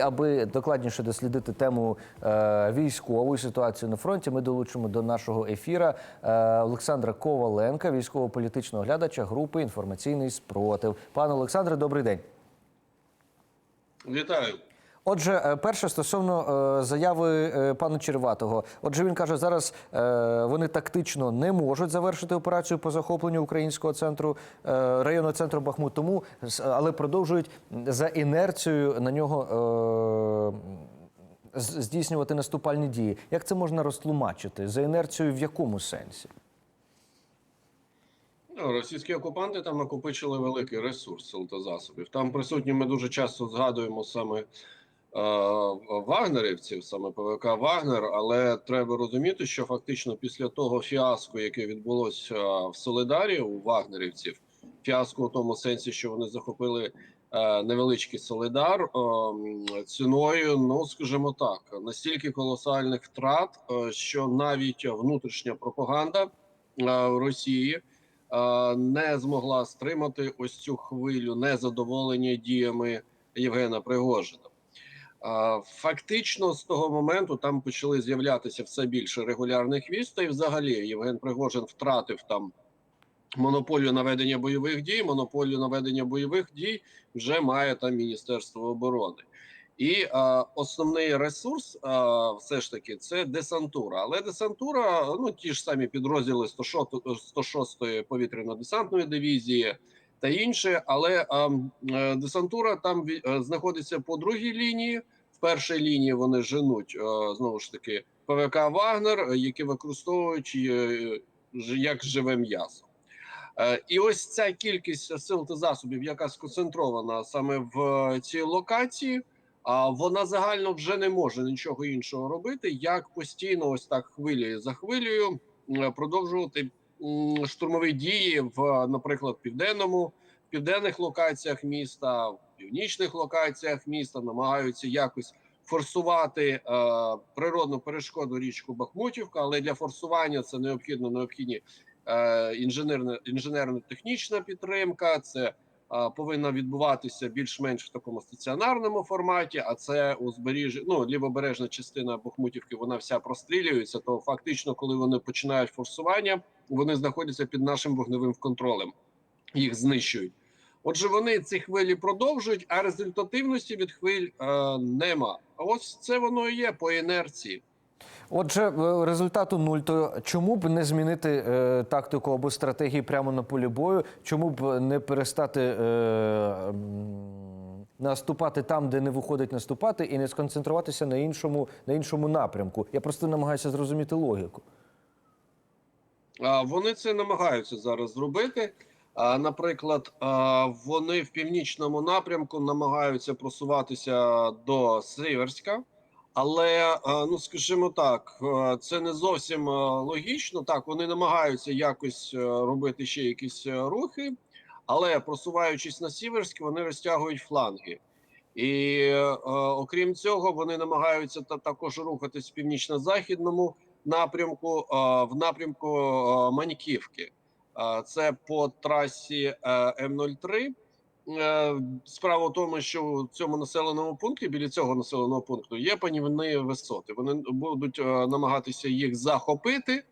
Аби докладніше дослідити тему е, військової ситуації на фронті, ми долучимо до нашого ефіра е, Олександра Коваленка, військово-політичного глядача групи інформаційний спротив. Пане Олександре, добрий день. Вітаю. Отже, е, перше стосовно е, заяви е, пана Черватого. Отже, він каже, зараз вони тактично не можуть завершити операцію по захопленню українського центру районного центру Бахмут, тому але продовжують за інерцією на нього. Здійснювати наступальні дії. Як це можна розтлумачити? За інерцією в якому сенсі? Ну, Російські окупанти там накопичили великий ресурс сил та засобів. Там присутні ми дуже часто згадуємо саме вагнерівців, саме ПВК Вагнер. Але треба розуміти, що фактично після того фіаско, яке відбулося в Солидарі у вагнерівців, фіаско у тому сенсі, що вони захопили е, невеличкий Солидар е, ціною, ну скажімо так, настільки колосальних втрат, е, що навіть внутрішня пропаганда е, в Росії. е, не змогла стримати ось цю хвилю незадоволення діями Євгена Пригожина. Фактично, з того моменту там почали з'являтися все більше регулярних військ, та й взагалі Євген Пригожин втратив там монополію на ведення бойових дій. Монополію на ведення бойових дій вже має там Міністерство оборони. І е, основний ресурс е, все ж таки це десантура. Але десантура, ну ті ж самі підрозділи 106-ї повітряно-десантної дивізії та інше. Але е, е, десантура там ві- е, знаходиться по другій лінії. В першій лінії вони женуть е, знову ж таки ПВК Вагнер, е, які використовують е, як живе м'ясо. Е, І ось ця кількість сил та засобів, яка сконцентрована саме в е, цій локації, а вона загально вже не може нічого іншого робити, як постійно, ось так хвилею за хвилею продовжувати м, штурмові дії в, наприклад, південному, в південних локаціях міста, в північних локаціях міста, намагаються якось форсувати е, природну перешкоду річку Бахмутівка, але для форсування це необхідно необхідні е, інженерна інженерно-технічна підтримка. Це повинна відбуватися більш-менш в такому стаціонарному форматі. А це узбережжя, ну лівобережна частина Бахмутівки, вона вся прострілюється. То фактично, коли вони починають форсування, вони знаходяться під нашим вогневим контролем, їх знищують. Отже, вони ці хвилі продовжують, а результативності від хвиль е, нема. А ось це воно і є по інерції. Отже, е, результату нуль. То чому б не змінити е, тактику або стратегії прямо на полі бою? Чому б не перестати е, наступати там, де не виходить наступати, і не сконцентруватися на іншому, на іншому напрямку? Я просто намагаюся зрозуміти логіку. Вони це намагаються зараз зробити. Наприклад, вони в північному напрямку намагаються просуватися до Сиверська, але ну скажімо так, це не зовсім логічно. Так, вони намагаються якось робити ще якісь рухи, але просуваючись на Сіверськ, вони розтягують фланги. І е, окрім цього, вони намагаються та також рухатись в північно-західному напрямку, е, в напрямку е, Маньківки. Е, це по трасі е, М03. Е, Справа в тому, що в цьому населеному пункті, біля цього населеного пункту, є панівні висоти. Вони будуть е, намагатися їх захопити.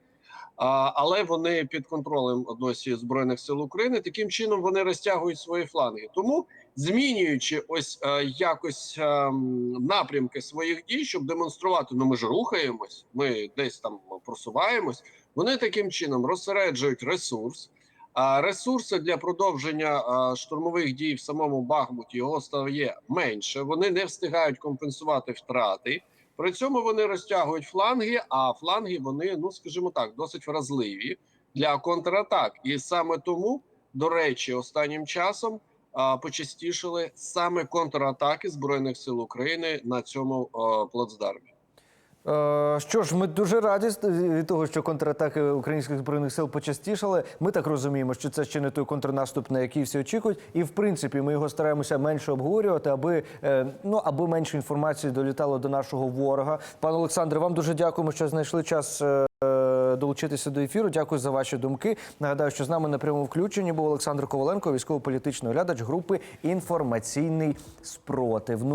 Але вони під контролем досі збройних сил України. Таким чином вони розтягують свої фланги. Тому змінюючи ось е, якось е, напрямки своїх дій, щоб демонструвати, ну ми ж рухаємось, ми десь там просуваємось. Вони таким чином розсереджують ресурс. Ресурси для продовження штурмових дій в самому Бахмуті його стає менше. Вони не встигають компенсувати втрати. При цьому вони розтягують фланги, а фланги вони, ну скажімо так, досить вразливі для контратак. І саме тому, до речі, останнім часом почастішили саме контратаки збройних сил України на цьому плацдармі. Е, Що ж, ми дуже раді від того, що контратаки українських збройних сил почастішали. Ми так розуміємо, що це ще не той контрнаступ, на який всі очікують, і в принципі ми його стараємося менше обговорювати, аби е, ну аби менше інформації долітало до нашого ворога. Пане Олександре, вам дуже дякуємо, що знайшли час. е, Долучитися до ефіру. Дякую за ваші думки. Нагадаю, що з нами на прямому включенні був Олександр Коваленко, військово-політичний оглядач групи інформаційний спротив. Ну,